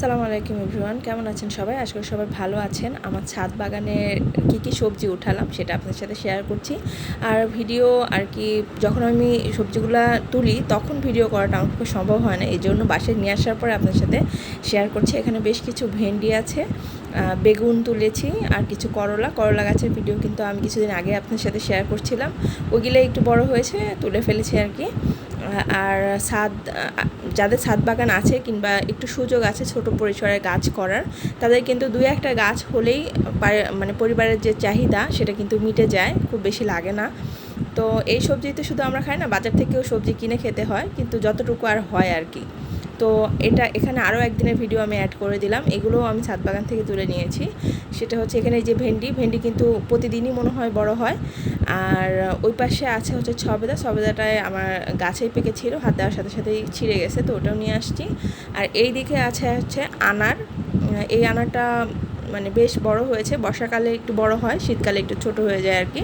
সালামু আলাইকুম এভরিওয়ান, কেমন আছেন সবাই? আশা করি সবাই ভালো আছেন। আমার ছাদ বাগানে কি কি সবজি উঠালাম সেটা আপনাদের সাথে শেয়ার করছি। আর ভিডিও আর কি, যখন আমি সবজিগুলো তুলি, তখন ভিডিও করাটা আমার পক্ষে সম্ভব হয় না। এই জন্য বাসায় নিয়ে আসার পরে আপনাদের সাথে শেয়ার করছি। এখানে বেশ কিছু ভেন্ডি আছে বেগুন তুলেছি আর কিছু করলা। করলা গাছের ভিডিও কিন্তু আমি কিছুদিন আগে আপনার সাথে শেয়ার করছিলাম। ওইগুলো একটু বড় হয়েছে, তুলে ফেলেছি আর কি। আর ছাদ যাদের ছাদ বাগান আছে কিংবা একটু সুযোগ আছে ছোট পরিসরে গাছ করার, তাদের কিন্তু দুই একটা গাছ হলেই মানে পরিবারের যে চাহিদা সেটা কিন্তু মিটে যায়, খুব বেশি লাগে না। তো এই সবজি তো শুধু আমরা খাই না, বাজার থেকেও সবজি কিনে খেতে হয়, কিন্তু যতটুকু আর হয় আর কি। তো এটা এখানে আরও একদিনের ভিডিও আমি অ্যাড করে দিলাম। এগুলোও আমি ছাদ বাগান থেকে তুলে নিয়েছি। সেটা হচ্ছে এখানে যে ভেন্ডি ভেন্ডি কিন্তু প্রতিদিনই মনে হয় বড় হয়। আর ওই পাশে আছে হচ্ছে ছবেদা ছবেদাটায় আমার গাছেই পেকেছিল, হাত দেওয়ার সাথে সাথেই ছিঁড়ে গেছে, তো ওটাও নিয়ে আসছি। আর এই দিকে আছে হচ্ছে আনার। এই আনারটা মানে বেশ বড় হয়েছে। বর্ষাকালে একটু বড় হয়, শীতকালে একটু ছোট হয়ে যায় আর কি।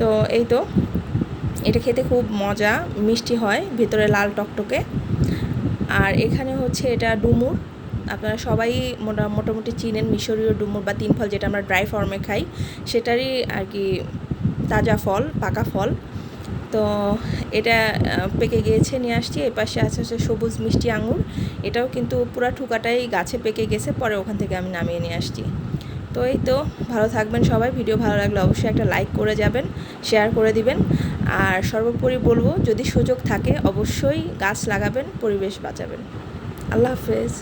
তো এই তো, এটা খেতে খুব মজা, মিষ্টি হয়, ভিতরে লাল টকটকে। আর এখানে হচ্ছে এটা ডুমুর। আপনারা সবাই মোটা, মোটামুটি চিনেন মিশরীয় ডুমুর বা তিন ফল যেটা আমরা ড্রাই ফর্মে খাই, সেটারই আর কি তাজা ফল, পাকা ফল। তো এটা পেকে গিয়েছে, নিয়ে আসছি। এর পাশে আছে হচ্ছে সবুজ মিষ্টি আঙুর। এটাও কিন্তু পুরা ঠুকাটাই গাছে পেকে গেছে, পরে ওখান থেকে আমি নামিয়ে নিয়ে আসছি। তো এই তো, ভালো থাকবেন সবাই। ভিডিও ভালো লাগলে অবশ্যই একটা লাইক করে যাবেন, শেয়ার করে দিবেন। আর সর্বোপরি বলব, যদি সুযোগ থাকে অবশ্যই গাছ লাগাবেন, পরিবেশ বাঁচাবেন। আল্লাহ হাফেজ।